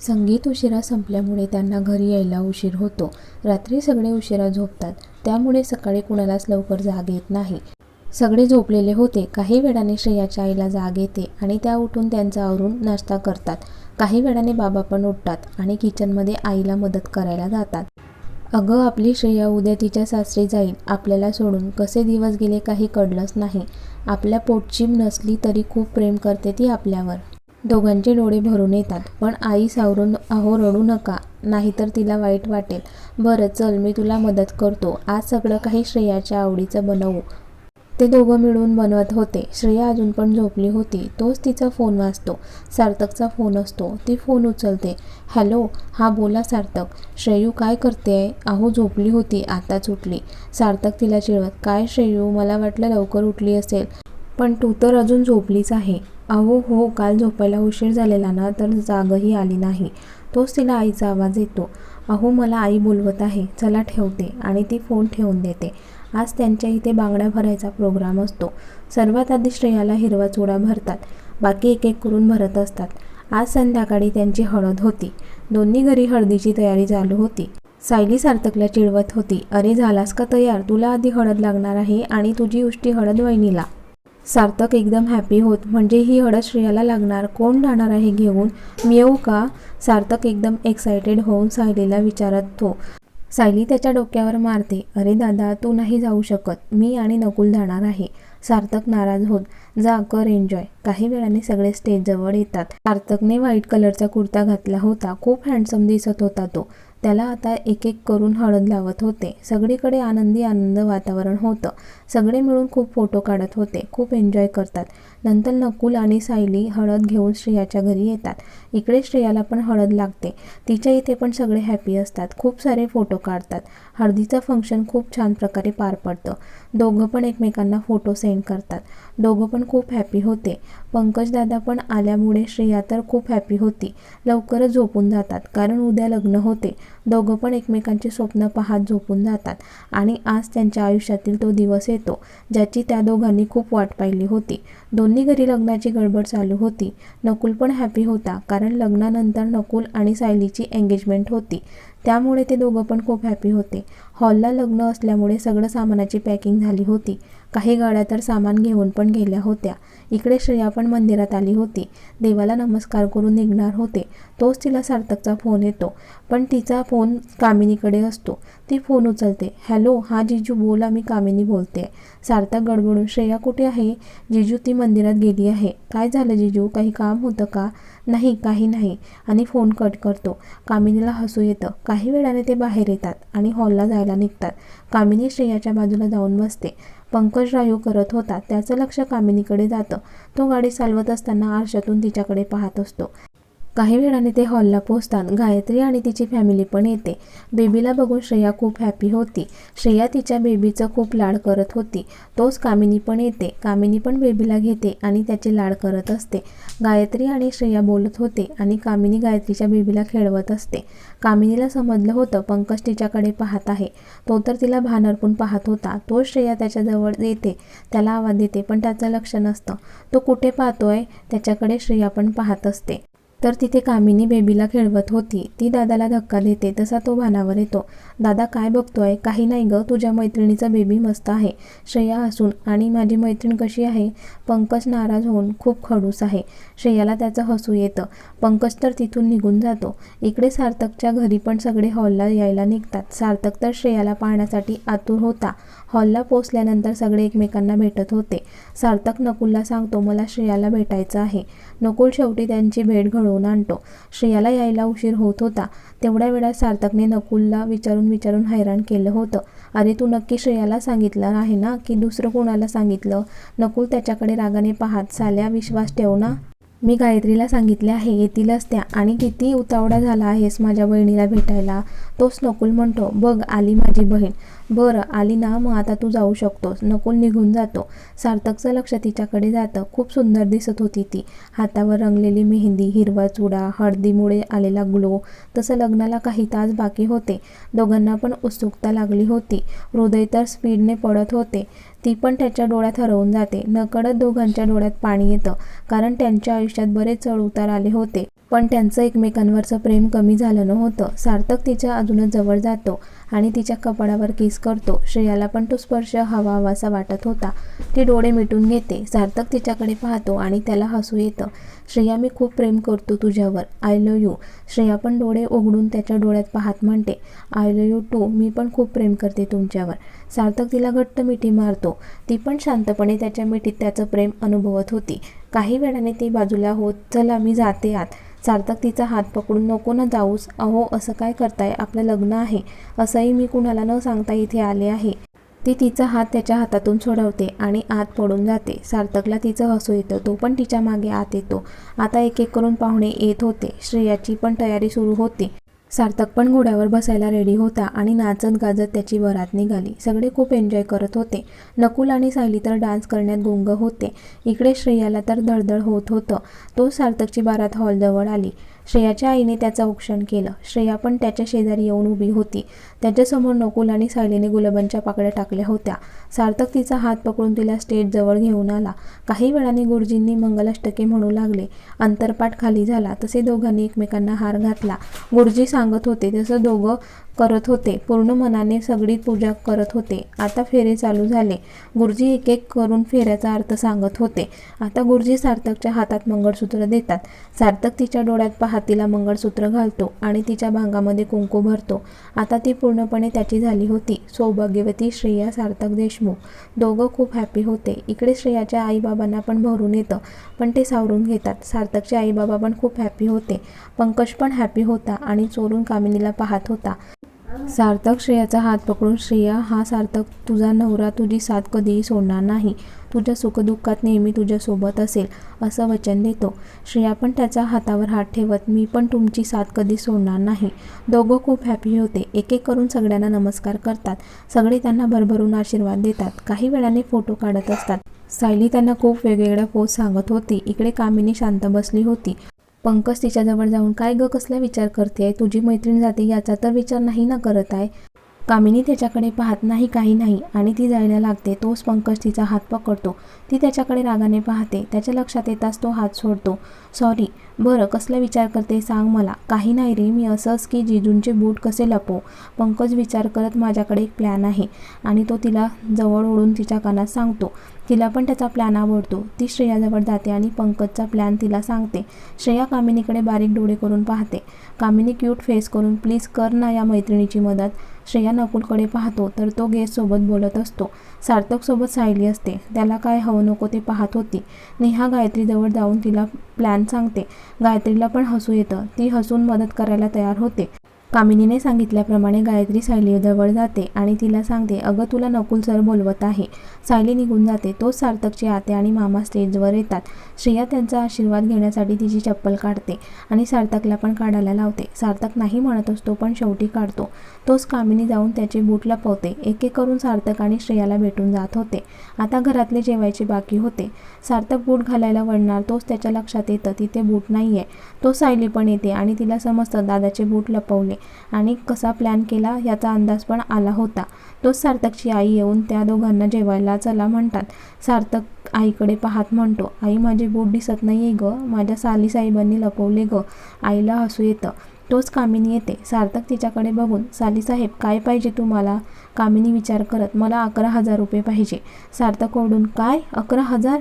संगीत उशिरा संपल्यामुळे त्यांना घरी यायला उशीर होतो. रात्री सगळे उशिरा झोपतात. त्यामुळे सकाळी कुणालाच लवकर जाग येत नाही. सगळे झोपलेले होते. काही वेळाने श्रेयाच्या आईला जाग येते आणि त्या उठून त्यांचा आवरून नाश्ता करतात. काही वेळाने बाबा पण उठतात आणि किचनमध्ये आईला मदत करायला जातात. अगं आपली श्रेया उद्या तिच्या सासरी जाईल. आपल्याला सोडून कसे दिवस गेले काही कळलंच नाही. आपल्या पोटची नसली तरी खूप प्रेम करते ती आपल्यावर. दोघांचे डोळे भरून येतात. पण आई सावरून अहो रडू नका. नाहीतर तिला वाईट वाटेल. बरं चल मी तुला मदत करतो. आज सगळं काही श्रेयाच्या आवडीचं बनवू. ते दोघं मिळून बनवत होते. श्रेया अजून पण झोपली होती. तोच तिचा फोन वाजतो. सार्थकचा फोन असतो. ती फोन उचलते. हॅलो हा बोला सार्थक. श्रेयू काय करते अहो झोपली होती. आताच उठली सार्थक तिला चिडवत काय श्रेयू? मला वाटलं लवकर उठली असेल. पण तू तर अजून झोपलीच आहे. अहो हो काल झोपायला उशीर झालेला ना तर जागही आली नाही. तोच तिला आईचा आवाज येतो. अहो मला आई बोलवत आहे. चला ठेवते आणि ती फोन ठेवून देते. आज त्यांच्या इथे बांगड्या भरायचा प्रोग्राम असतो. सर्वात आधी श्रेयाला हिरवा चुडा भरतात. बाकी एक एक करून भरत असतात. आज संध्याकाळी त्यांची हळद होती. दोन्ही घरी हळदीची तयारी चालू होती. सायली सार्थकला चिडवत होती. अरे झालास का तयार? तुला आधी हळद लागणार आहे आणि तुझी उष्टी हळद वहिनीला. सार्थक एकदम हॅपी होत. म्हणजे ही हळद श्रेयाला लागणार. कोण राहणार आहे घेऊन मी येऊ का? सार्थक एकदम एक्सायटेड होऊन सायलीला विचारत तो. सायली त्याच्या डोक्यावर मारते. अरे दादा तू नाही जाऊ शकत. मी आणि नकुल जाणार आहे. सार्थक नाराज होत. जा कर एन्जॉय काही वेळाने सगळे स्टेजजवळ येतात. सार्थकने व्हाईट कलरचा कुर्ता घातला होता. खूप हँडसम दिसत होता तो. त्याला आता एक एक करून हळद लावत होते. सगळीकडे आनंदी आनंद वातावरण होतं. सगळे मिळून खूप फोटो काढत होते. खूप एन्जॉय करतात. नंतर नकुल आणि सायली हळद घेऊन श्रेयाच्या घरी येतात. इकडे श्रेयाला पण हळद लागते. तिच्या इथे पण सगळे हॅपी असतात. खूप सारे फोटो काढतात. हळदीचं फंक्शन खूप छान प्रकारे पार पडतं. दोघं पण एकमेकांना फोटो सेंड करतात. दोघं पण खूप हॅपी होते. पंकजदादा पण आल्यामुळे श्रेया तर खूप हॅपी होती. लवकरच झोपून जातात. कारण उद्या लग्न होते. दोघं पण एकमेकांची स्वप्न पाहत झोपून जातात. आणि आज त्यांच्या आयुष्यातील तो दिवस येतो ज्याची त्या दोघांनी खूप वाट पाहिली होती. दोन दोन्ही घरी लग्नाची गडबड चालू होती. नकुल पण हॅपी होता कारण लग्नानंतर नकुल आणि सायलीची एंगेजमेंट होती. त्यामुळे ते दोघं पण खूप हॅपी होते. हॉलला लग्न असल्यामुळे सगळं सामानाची पॅकिंग झाली होती. काही गाड्या तर सामान घेऊन पण गेल्या होत्या. इकडे श्रेया पण मंदिरात आली होती. देवाला नमस्कार करून निघणार होते. तोच तिला सार्थकचा फोन येतो. पण तिचा फोन कामिनीकडे असतो. ती फोन उचलते. हॅलो हा जिजू बोला मी कामिनी बोलते. सार्थक गडबडून श्रेया कुठे आहे? जिजू ती मंदिरात गेली आहे. काय झालं जिजू? काही काम होतं का? नाही काही नाही. आणि फोन कट करतो. कामिनीला हसू येतं. काही वेळाने ते बाहेर येतात आणि हॉलला जायला निघतात. कामिनी श्रेयाच्या बाजूला जाऊन बसते. पंकज रायू करत होता. त्याचं लक्ष कामिनीकडे जातं. तो गाडी चालवत असताना आरशातून तिच्याकडे पाहत असतो. काही वेळाने ते हॉलला पोचतात गायत्री आणि तिची फॅमिली पण येते. बेबीला बघून श्रेया खूप हॅपी होती. श्रेया तिच्या बेबीचं खूप लाड करत होती. तोच कामिनी पण येते. कामिनी पण बेबीला घेते आणि त्याचे लाड करत असते. गायत्री आणि श्रेया बोलत होते आणि कामिनी गायत्रीच्या बेबीला खेळवत असते. कामिनीला समजलं होतं पंकज तिच्याकडे पाहत आहे. तो तर तिला भानरपून पाहत होता. तो श्रेया त्याच्याजवळ येते. त्याला आवाज देते पण त्याचं लक्ष नसतं. तो कुठे पाहतोय? त्याच्याकडे श्रेया पण पाहत असते. तर तिथे कामिनी बेबीला खेळवत होती. ती दादाला धक्का देते तसा तो भानावर येतो. दादा काय बघतोय? काही नाही ग तुझ्या मैत्रिणीचा बेबी मस्त आहे. श्रेया हसून आणि माझी मैत्रीण कशी आहे? पंकज नाराज होऊन खूप खडूस आहे. श्रेयाला त्याचं हसू येतं. पंकज तर तिथून निघून जातो. इकडे सार्थकच्या घरी पण सगळे हॉलला यायला निघतात. सार्थक तर श्रेयाला पाहण्यासाठी आतुर होता. हॉलला पोचल्यानंतर सगळे एकमेकांना भेटत होते. सार्थक नकुलला सांगतो मला श्रेयाला भेटायचं आहे. नकुल शेवटी त्यांची भेट घडवून आणतो. श्रेयाला यायला उशीर होत होता. तेवढ्या वेळात सार्थकने नकुलला विचारून विचारून हैराण केलं होतं. अरे तू नक्की श्रेयाला सांगितलं आहे ना की दुसरं कोणाला सांगितलं? नकुल त्याच्याकडे रागाने पाहत साल्या विश्वास ठेव ना. मी गायत्रीला सांगितले आहे येतीलच त्या. आणि किती उतावडा झाला आहेस माझ्या बहिणीला भेटायला. तोच नकुल म्हणतो बघ आली माझी बहीण. बरं आली ना मग आता तू जाऊ शकतोस. नकुल निघून जातो. सार्थकचं लक्ष तिच्याकडे जातं. खूप सुंदर दिसत होती ती. हातावर रंगलेली मेहंदी हिरवा चुडा हळदीमुळे आलेला ग्लो. तसं लग्नाला काही तास बाकी होते. दोघांना पण उत्सुकता लागली होती. हृदय तर स्पीडने पडत होते. ती पण त्याच्या डोळ्यात हरवून जाते. नकळत दोघांच्या डोळ्यात पाणी येतं कारण त्यांच्या आयुष्यात बरेच चढ उतार आले होते. पण त्यांचं एकमेकांवरचं प्रेम कमी झालं नव्हतं. सार्थक तिच्या अजूनच जवळ जातो. आणि तिच्या कपाळावर किस करतो. श्रेयाला पण तो स्पर्श हवा हवासा वाटत होता. ती डोळे मिटून घेते. सार्थक तिच्याकडे पाहतो आणि त्याला हसू येतं. श्रेया मी खूप प्रेम करतो तुझ्यावर. आय लव यू श्रेया पण डोळे उघडून त्याच्या डोळ्यात पाहत म्हणते. आय लव यू टू मी पण खूप प्रेम करते तुमच्यावर. सार्थक तिला घट्ट मिठी मारतो. ती पण शांतपणे त्याच्या मिठीत त्याचं प्रेम अनुभवत होती. काही वेळाने ती बाजूला होत चला मी जाते आत. सार्थक तिचा हात पकडून नको ना जाऊस. अहो असं काय करताय? आपलं लग्न आहे. असं असंही मी कुणाला न सांगता इथे आले आहे. ती तिचा हात त्याच्या हातातून सोडवते आणि आत पडून जाते. सार्थकला तिचं हसू येतं. तो पण तिच्यामागे आत येतो. आता एक एक करून पाहुणे येत होते. श्रेयाची पण तयारी सुरू होती. सार्थक पण घोड्यावर बसायला रेडी होता आणि नाचत गाजत त्याची वरात निघाली. सगळे खूप एन्जॉय करत होते. नकुल आणि सायली तर डान्स करण्यात गुंग होते. इकडे श्रेयाला तर धडधड होत होतं. तो सार्थकची बारात हॉलजवळ आली. श्रेयाच्या आईने त्याचं औक्षण केलं. श्रेया पण त्याच्या शेजारी येऊन उभी होती. त्याच्यासमोर नकुल आणि सायलीने गुलाबांच्या पाकळ्या टाकल्या होत्या. सार्थक तिचा हात पकडून तिला स्टेजजवळ घेऊन आला. काही वेळाने गुरुजींनी मंगलाष्टके म्हणू लागले. अंतरपाठ खाली झाला. तसे दोघांनी एकमेकांना हार घातला. गुरुजी सांगत होते तसं दोघं करत होते पूर्ण मनाने सगळी पूजा करत होते. आता फेरे चालू झाले. गुरुजी एक एक करून फेऱ्याचा अर्थ सांगत होते. आता गुरुजी सार्थकच्या हातात मंगळसूत्र देतात. सार्थक तिच्या डोळ्यात पाहत तिला मंगळसूत्र घालतो आणि तिच्या भांगामध्ये कुंकू भरतो. आता ती पूर्णपणे त्याची झाली होती. सौभाग्यवती श्रेया सार्थक देशमुख दोघं खूप हॅपी होते. इकडे श्रेयाच्या आईबाबांना पण भरून येतं पण ते सावरून घेतात. सार्थकचे आईबाबा पण खूप हॅपी होते. पंकज पण हॅपी होता आणि चोरून कामिनीला पाहत होता. सार्थक श्रेयाचा हात पकडून श्रेया हा सार्थक तुझा नवरा तुझी साथ कधीही सोडणार नाही. तुझ्या सुखदुःखात नेहमी तुझ्यासोबत असेल असं वचन देतो. श्रेया पण त्याच्या हातावर हात ठेवत मी पण तुमची साथ कधी सोडणार नाही. दोघं खूप हॅपी होते. एक एक करून सगळ्यांना नमस्कार करतात. सगळे त्यांना भरभरून आशीर्वाद देतात. काही वेळाने फोटो काढत असतात. सायली त्यांना खूप वेगवेगळ्या पोस्ट सांगत होती. इकडे कामिनी शांत बसली होती. पंकज तिच्याजवळ जाऊन काय ग कसला विचार करते तुझी मैत्रीण जाते याचा तर विचार नाही ना करत आहे? कामिनी त्याच्याकडे पाहत नाही काही नाही. आणि ती जायला लागते. तोच पंकज तिचा हात पकडतो. ती त्याच्याकडे रागाने पाहते. त्याच्या लक्षात येताच तो हात सोडतो. सॉरी. बरं कसला विचार करते सांग मला. काही नाही रे. मी असंच की जिजूंचे बूट कसे लपो पंकज विचार करत माझ्याकडे एक प्लॅन आहे. आणि तो तिला जवळ ओढून तिच्या कानात सांगतो. तिला पण त्याचा प्लॅन आवडतो. ती श्रेयाजवळ जाते आणि पंकजचा प्लॅन तिला सांगते. श्रेया कामिनीकडे बारीक डोळे करून पाहते. कामिनी क्यूट फेस करून प्लीज कर ना या मैत्रिणीची मदत. श्रेया नकुलकडे पाहतो तर तो गेस्टसोबत बोलत असतो. सार्थकसोबत सायली असते. त्याला काय हवं नको ते पाहत होती. नेहा गायत्रीजवळ जाऊन तिला प्लॅन सांगते. गायत्रीला पण हसू येतं. ती हसून मदत करायला तयार होते. कामिनीने सांगितल्याप्रमाणे गायत्री सायलीजवळ जाते आणि तिला सांगते अगं तुला नकुल सर बोलवत आहे. सायली निघून जाते. तोच सार्थकचे आते आणि मामा स्टेजवर येतात. श्रेया त्यांचा आशीर्वाद घेण्यासाठी तिची चप्पल काढते आणि सार्थकला पण काढायला लावते. सार्थक नाही म्हणत असतो पण शेवटी काढतो. तोच कामिनी जाऊन त्याचे बूट लपवते. एक एक करून सार्थक आणि श्रेयाला भेटून जात होते. आता घरातले जेवायचे बाकी होते. सार्थक बूट घालायला वळणार तोच त्याच्या लक्षात येतं तिथे बूट नाही आहे तो सायली पण येते आणि तिला समजतं दादाचे बूट लपवले. आणि कसा प्लॅन केला याचा अंदाज पण आला होता. तोच सार्थकची आई येऊन त्या दोघांना जेवायला चला म्हणतात. सार्थक आईकडे पाहत म्हणतो आई माझे बूट दिसत नाही आहे ग. माझ्या साली साहेबांनी लपवले ग. आईला हसू येतं. तोच कामिनी येते. सार्थक तिच्याकडे बघून सालीसाहेब काय पाहिजे तुम्हाला? कामिनी विचार करत मला अकरा हजार रुपये पाहिजे. सार्थक ओढून काय? अकरा हजार?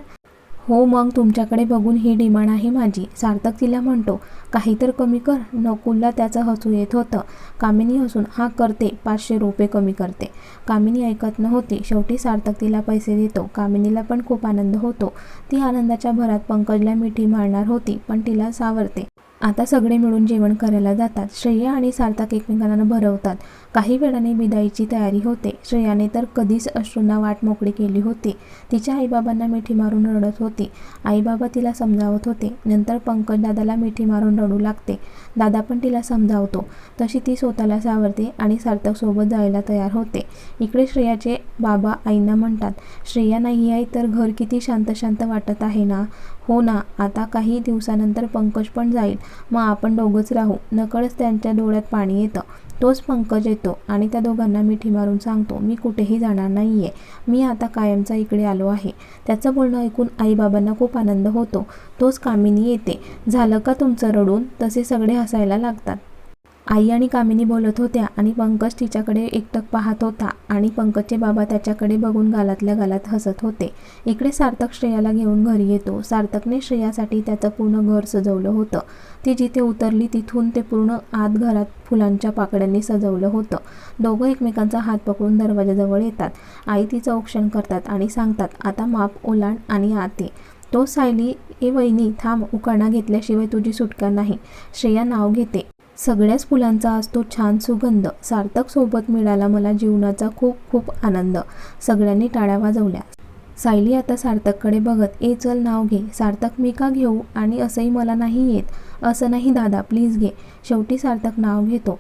हो मग तुमच्याकडे बघून ही डिमांड आहे माझी. सार्थक तिला म्हणतो काही तर कमी कर नकुलला त्याचं हसू येत होतं. कामिनी हसून हा करते पाचशे रुपये कमी करते. कामिनी ऐकत नव्हती. शेवटी सार्थक तिला पैसे देतो. कामिनीला पण खूप आनंद होतो. ती आनंदाच्या भरात पंकजला मिठी मारणार होती पण तिला सावरते. आता सगळे मिळून जेवण करायला जातात. श्रेया आणि सार्थक एकमेकांना भरवतात. काही वेळाने विदाईची तयारी होते. श्रेयाने तर कधीच अश्रूंना वाट मोकळी केली होती. तिच्या आईबाबांना मिठी मारून रडत होती. आईबाबा तिला समजावत होते. नंतर पंकज दादाला मिठी मारून रडू लागते. दादा पण तिला समजावतो. तशी ती स्वतःला सावरते आणि सार्थकसोबत जायला तयार होते. इकडे श्रेयाचे बाबा आईंना म्हणतात श्रेया नाही आहे तर घर किती शांत शांत वाटत आहे ना? हो ना आता काही दिवसानंतर पंकज पण जाईल. मग आपण दोघंच राहू. नकळच त्यांच्या डोळ्यात पाणी येतं. तोच पंकज येतो आणि त्या दोघांना मिठी मारून सांगतो मी कुठेही जाणार नाही आहे मी आता कायमचा इकडे आलो आहे. त्याचं बोलणं ऐकून आईबाबांना खूप आनंद होतो. तोच कामिनी येते. झालं का तुमचं रडून? तसे सगळे हसायला लागतात. आई आणि कामिनी बोलत होत्या आणि पंकज तिच्याकडे एकटक पाहत होता आणि पंकजचे बाबा त्याच्याकडे बघून गालातल्या गालात हसत होते. इकडे सार्थक श्रेयाला घेऊन घरी येतो. सार्थकने श्रेयासाठी त्याचं पूर्ण घर सजवलं होतं. ती जिथे उतरली तिथून ते पूर्ण आत घरात फुलांच्या पाकड्यांनी सजवलं होतं. दोघं एकमेकांचा हात पकडून दरवाजाजवळ येतात. आई तिचं औक्षण करतात आणि सांगतात आता माप ओलांड आणि आते. तो सायली ए वहिनी थांब उकाणा घेतल्याशिवाय तुझी सुटका नाही श्रेया नाव घेते. सगळ्याच फुलांचा असतो छान सुगंध सार्थक सोबत मिळाला मला जीवनाचा खूप खूप आनंद. सगळ्यांनी टाळ्या वाजवल्या. सायली आता सार्थककडे बघत ए चल नाव घे सार्थक मी का घेऊ? आणि असंही मला नाही येत असं नाही दादा प्लीज घे. शेवटी सार्थक नाव घेतो.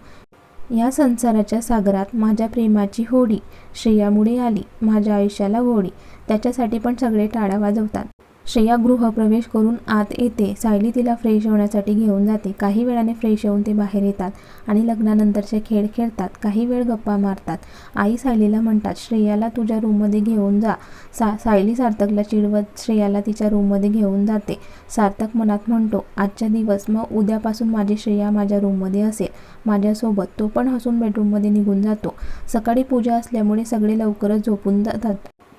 या संसाराच्या सागरात माझ्या प्रेमाची होडी श्रेयामुळे आली माझ्या आयुष्याला गोडी त्याच्यासाठी पण सगळे टाळ्या वाजवतात. श्रेया गृहप्रवेश करून आत येते. सायली तिला फ्रेश होण्यासाठी घेऊन जाते. काही वेळाने फ्रेश होऊन ते बाहेर येतात आणि लग्नानंतरचे खेळ खेळतात. काही वेळ गप्पा मारतात. आई सायलीला म्हणतात श्रेयाला तुझ्या रूममध्ये घेऊन जा. सा सायली सार्थकला चिडवत श्रेयाला तिच्या रूममध्ये घेऊन जाते. सार्थक मनात म्हणतो आजच्या दिवस मग उद्यापासून माझी श्रेया माझ्या रूममध्ये असेल. माझ्यासोबत तो पण हसून बेडरूममध्ये निघून जातो. सकाळी पूजा असल्यामुळे सगळे लवकरच झोपून जातात.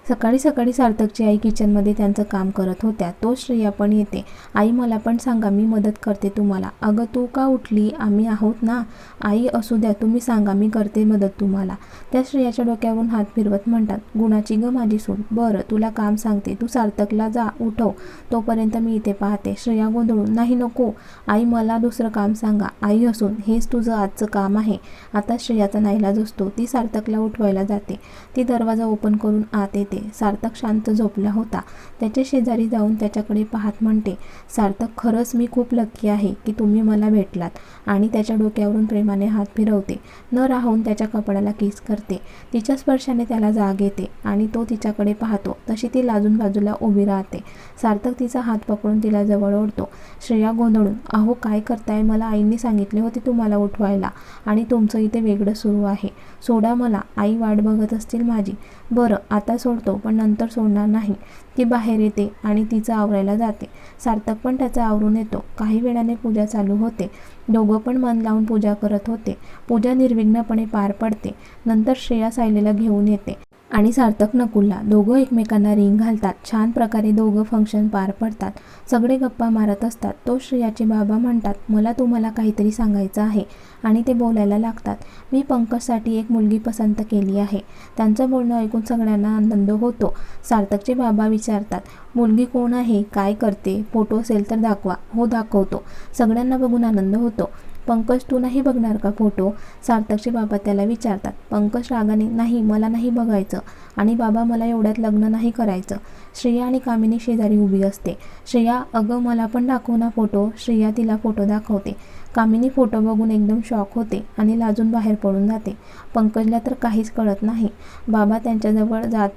सकाळी सकाळी सार्थकची आई किचनमध्ये त्यांचं काम करत होत्या. तो श्रेया पण येते. आई मला पण सांगा मी मदत करते तुम्हाला. अगं तू का उठली? आम्ही आहोत ना? आई असू द्या तुम्ही सांगा मी करते मदत तुम्हाला. त्या श्रेयाच्या डोक्यावरून हात फिरवत म्हणतात गुणाची ग माझी सून. बरं तुला काम सांगते. तू सार्थकला जा उठव. तोपर्यंत मी इथे पाहते. श्रेया गोंधळून नाही नको. आई मला दुसरं काम सांगा. आई असून हेच तुझं आजचं काम आहे. आता श्रेयाचा नाईलाज असतो. ती सार्थकला उठवायला जाते. ती दरवाजा ओपन करून आत येते. सार्थक शांत झोपला होता. त्याच्या शेजारी जाऊन त्याच्याकडे पाहत म्हणते सार्थक खरंच मी खूप लक्की आहे की तुम्ही मला भेटलात आणि त्याच्या डोक्यावरून प्रेमाने हात फिरवते. न राहून त्याच्या कपड्याला किस करते. तिच्या स्पर्शाने त्याला जाग येते आणि तो तिच्याकडे पाहतो. तशी ती लाजून बाजूला उभी राहते. सार्थक तिचा हात पकडून तिला जवळ ओढतो. श्रेया गोंधळून अहो काय करताय? मला आईंनी सांगितले होते तुम्हाला उठवायला आणि तुमचं इथे वेगळं सुरू आहे. सोडा मला. आई वाट बघत असतील माझी. बरं आता सोडतो पण नंतर सोडणार नाही. ती बाहेर येते आणि तिचं आवरायला जाते. सार्थक पण त्याचा आवरून येतो. काही वेळाने पूजा चालू होते. दोघं पण मन लावून पूजा करत होते. पूजा निर्विघ्नपणे पार पडते. नंतर श्रेया सायलीला घेऊन येते आणि सार्थक नकुलला. दोघं एकमेकांना रिंग घालतात. छान प्रकारे दोघं फंक्शन पार पडतात. सगळे गप्पा मारत असतात. तो श्रेयाचे बाबा म्हणतात मला तुम्हाला काहीतरी सांगायचं आहे. आणि ते बोलायला लागतात. मी पंकजसाठी एक मुलगी पसंत केली आहे. त्यांचं बोलणं ऐकून सगळ्यांना आनंद होतो. सार्थकचे बाबा विचारतात मुलगी कोण आहे? काय करते? फोटो असेल तर दाखवा. हो दाखवतो. सगळ्यांना बघून आनंद होतो. पंकज तू नाही बघणार का फोटो? सार्थकचे बाबा त्याला विचारतात. पंकज रागाने नाही मला नाही बघायचं आणि बाबा मला एवढ्यात लग्न नाही करायचं. श्रेया आणि कामिनी शेजारी उभी असते. श्रेया अगं मला पण दाखव ना फोटो. श्रेया तिला फोटो दाखवते. कामिनी फोटो बघून एकदम शॉक होते आणि लाजून बाहेर पडून जाते. पंकजला तर काहीच कळत नाही. बाबा त्यांच्याजवळ जात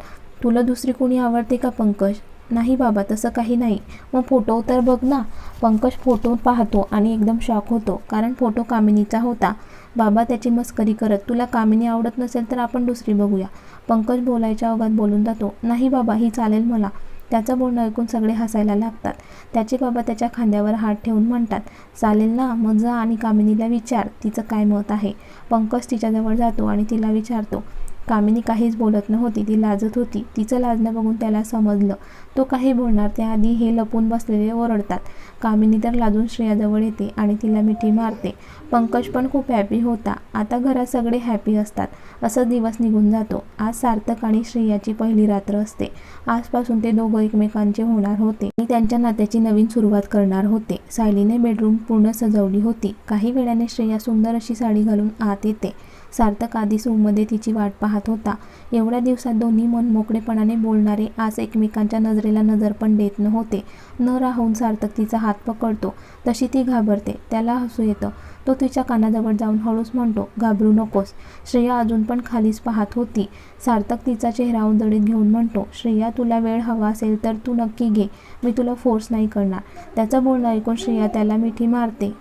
तुला दुसरी कोणी आवडते का पंकज? नाही बाबा तसं काही नाही. मग फोटो तर बघ ना. पंकज फोटो पाहतो आणि एकदम शॉक होतो कारण फोटो कामिनीचा होता. बाबा त्याची मस्करी करत तुला कामिनी आवडत नसेल तर आपण दुसरी बघूया. पंकज बोलायच्या अवघात बोलून जातो नाही बाबा ही चालेल मला. त्याचं बोलणं ऐकून सगळे हसायला लागतात. त्याचे बाबा त्याच्या खांद्यावर हात ठेवून म्हणतात चालेल ना मग जा आणि कामिनीला विचार तिचं काय मत आहे? पंकज तिच्याजवळ जातो आणि तिला विचारतो कामिनी काहीच बोलत नव्हती. ती लाजत होती. तिचं लाजणं बघून त्याला समजलं. तो काही बोलणार त्याआधी हे लपून बसलेले ओरडतात. कामिनी तर लाजून श्रेयाजवळ येते आणि तिला मिठी मारते. पंकज पण खूप हॅपी होता. आता घरात सगळे हॅपी असतात. असं दिवस निघून जातो. आज सार्थक आणि श्रेयाची पहिली रात्र असते. आजपासून ते दोघं एकमेकांचे होणार होते. आणि त्यांच्या नात्याची नवीन सुरुवात करणार होते. सायलीने बेडरूम पूर्ण सजवली होती. काही वेळाने श्रेया सुंदर अशी साडी घालून आत येते. सार्थक आधीच रूममध्ये तिची वाट पाहत होता. एवढ्या दिवसात दोन्ही मन मोकळेपणाने बोलणारे आज एकमेकांच्या नजरेला नजर पण देत नव्हते. न राहून सार्थक तिचा हात पकडतो. तशी ती घाबरते. त्याला हसू येतं. तो तिच्या कानाजवळ जाऊन हळूच म्हणतो घाबरू नकोस. श्रेया अजून पण खालीच पाहत होती. सार्थक तिचा चेहरा उंदडीत घेऊन म्हणतो श्रेया तुला वेळ हवा असेल तर तू नक्की घे. मी तुला फोर्स नाही करणार. त्याचं बोलणं ऐकून श्रेया त्याला मिठी मारते.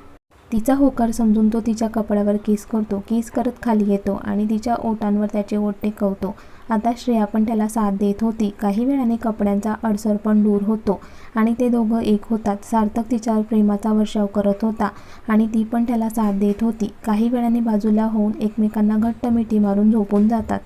तिचा होकार समजून तो तिच्या कपड्यावर किस करतो. किस करत खाली येतो आणि तिच्या ओटांवर त्याचे ओट टेकवतो. आता श्रेया पण त्याला साथ देत होती. काही वेळाने कपड्यांचा अडसर पण दूर होतो आणि ते दोघं एक होतात. सार्थक तिच्यावर प्रेमाचा वर्षाव करत होता आणि ती पण त्याला साथ देत होती. काही वेळाने बाजूला होऊन एकमेकांना घट्ट मिठी मारून झोपून जातात.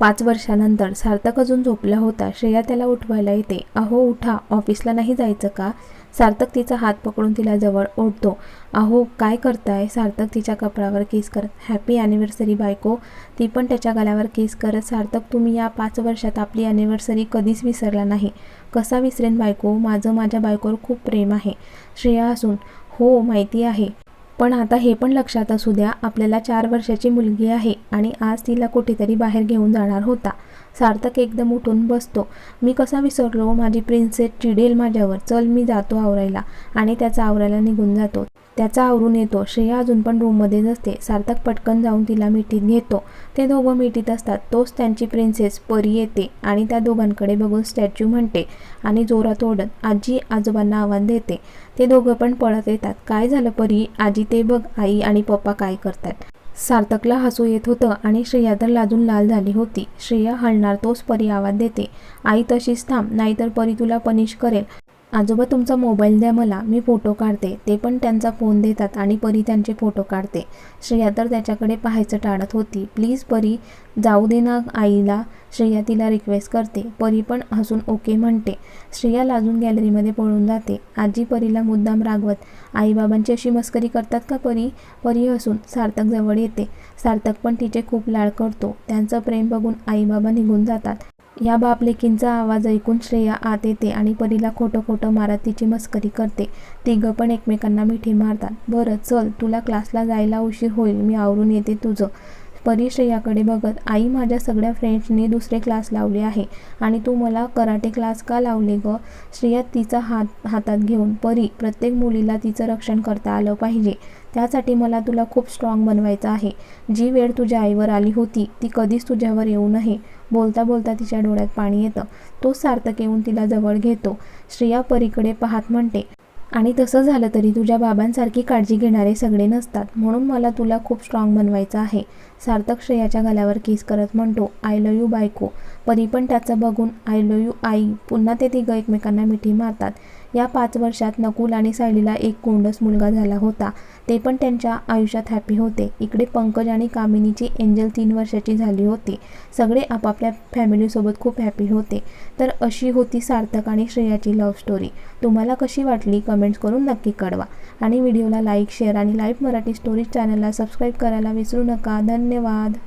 पाच वर्षानंतर सार्थक अजून झोपला होता. श्रेया त्याला उठवायला येते. अहो उठा. ऑफिसला नाही जायचं का? सार्थक तिचा हात पकडून तिला जवळ ओढतो. अहो काय करताय? सार्थक तिच्या कपड्यावर केस करत हॅपी ॲनिव्हर्सरी बायको. ती पण त्याच्या गळ्यावर केस करत सार्थक तुम्ही या पाच वर्षात आपली ॲनिव्हर्सरी कधीच विसरला नाही. कसा विसरेन बायको? माझं माझ्या बायकोवर खूप प्रेम आहे. श्रेया असून हो माहिती आहे. पण आता हे पण लक्षात असू द्या आपल्याला चार वर्षाची मुलगी आहे आणि आज तिला कुठेतरी बाहेर घेऊन जाणार होता. सार्थक एकदम उठून बसतो. मी कसा विसरलो माझी प्रिन्सेस चिडेल माझ्यावर. चल मी जातो आवरायला. आणि त्याचा आवरायला निघून जातो. त्याचा आवरून येतो. श्रेया अजून पण रूममध्येच असते. सार्थक पटकन जाऊन तिला मिठीत घेतो. ते दोघं मिठीत असतात. तोच त्यांची प्रिन्सेस परी येते आणि त्या दोघांकडे बघून स्टॅच्यू म्हणते आणि जोरात ओढत आजी आजोबांना आव्हान देते. ते दोघं पण पळत येतात. काय झालं परी? आजी ते बघ. आई आणि पप्पा काय करतात. सार्थकला हसू येत होतं आणि श्रेया तर लाजून लाल झाली होती. श्रेया हलणार तोच परी आवाज देते. आई तशीच थांब. नाहीतर परी तुला पनिश करेल. आजोबा तुमचा मोबाईल द्या मला मी फोटो काढते. ते पण त्यांचा फोन देतात आणि परी त्यांचे फोटो काढते. श्रेया तर त्याच्याकडे पाहायचं टाळत होती. प्लीज परी जाऊ दे ना आईला. श्रेया तिला रिक्वेस्ट करते. परी पण हसून ओके म्हणते. श्रेया लाजून गॅलरीमध्ये पळून जाते. आजी परीला मुद्दाम रागवत आईबाबांची अशी मस्करी करतात का परी? परी हसून सार्थक जवळ येते. सार्थक पण तिचे खूप लाड करतो. त्यांचं प्रेम बघून आईबाबा निघून जातात. या बापलेकींचा आवाज ऐकून श्रेया आत येते आणि परीला खोटं खोटं मारत तिची मस्करी करते. तिघं पण एकमेकांना मिठी मारतात. बरं चल तुला क्लासला जायला उशीर होईल मी आवरून येते तुझं. परी श्रेयाकडे बघत आई माझ्या सगळ्या फ्रेंड्सनी दुसरे क्लास लावले आहे. आणि तू मला कराटे क्लास का लावले ग? श्रेया तिचा हात हातात घेऊन परी प्रत्येक मुलीला तिचं रक्षण करता आलं पाहिजे. त्यासाठी मला तुला खूप स्ट्रॉंग बनवायचं आहे. जी वेळ तुझ्या आईवर आली होती ती कधीच तुझ्यावर येऊ नये. बोलता बोलता तिच्या डोळ्यात पाणी येतं. तो सार्थक येऊन तिला जवळ घेतो. श्रेया परीकडे पाहत म्हणते आणि तसं झालं तरी तुझ्या बाबांसारखी काळजी घेणारे सगळे नसतात. म्हणून मला तुला खूप स्ट्रॉंग बनवायचं आहे. सार्थक श्रेयाच्या गळ्यावर किस करत म्हणतो आय लव यू बायको. परी पण त्याचं बघून आय लव यू आई. पुन्हा ते तिघं एकमेकांना मिठी मारतात. या पाच वर्षात नकुल आणि सायलीला एक कोंडस मुलगा झाला होता. ते पण त्यांच्या आयुष्यात हॅपी होते. इकडे पंकज आणि कामिनीची एंजल तीन वर्षाची झाली होती. सगळे आपापल्या फॅमिलीसोबत खूप हॅपी होते. तर अशी होती सार्थक आणि श्रेयाची लव्ह स्टोरी तुम्हाला कशी वाटली? कमेंट्स करून नक्की कळवा. आणि व्हिडिओला लाईक शेअर आणि लाईव्ह मराठी स्टोरीज चॅनलला सबस्क्राईब करायला विसरू नका. धन्यवाद.